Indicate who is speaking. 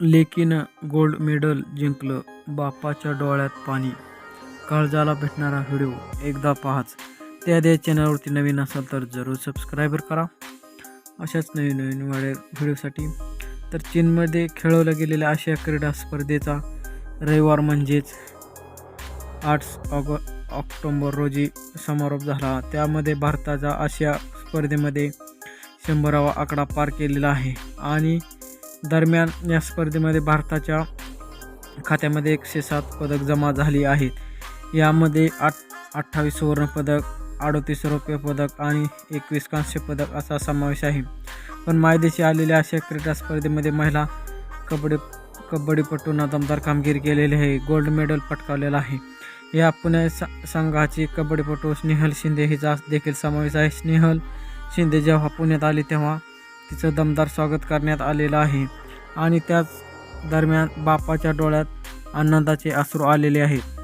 Speaker 1: लेकीनं gold medal जिंकलं बापाच्या डोळ्यात पाणी. काळजाला भेटणारा व्हिडिओ एकदा पाहाच. त्या या चॅनलवरती नवीन असाल तर जरूर सबस्क्राईबर करा. अशाच नवीन नवीन वाड्या व्हिडिओसाठी. तर चीनमध्ये खेळवल्या गेलेल्या आशिया क्रीडा स्पर्धेचा रविवार म्हणजेच आठ ऑग ऑक्टोंबर रोजी समारोप झाला. त्यामध्ये भारताचा आशिया स्पर्धेमध्ये शंभरावा आकडा पार केलेला आहे. आणि दरम्यान या स्पर्धेमध्ये भारताच्या खात्यामध्ये एकशे सात पदक जमा झाली आहेत. यामध्ये आठ अठ्ठावीस सुवर्णपदक अडतीस रौप्य पदक आणि एकवीस कांस्य पदक असा समावेश आहे. पण मायदेशी आलेल्या अशा क्रीडा स्पर्धेमध्ये महिला कबड्डी कबड्डीपटूंना दमदार कामगिरी केलेली आहे. गोल्ड मेडल पटकावलेला आहे. या पुणे संघाची कबड्डीपटू स्नेहल शिंदे हिचा देखील समावेश आहे. स्नेहल शिंदे जेव्हा पुण्यात आली तेव्हा तिचं दमदार स्वागत करण्यात आलेलं आहे. आणि त्याच दरम्यान बापाच्या डोळ्यात आनंदाचे अश्रू आलेले आहेत.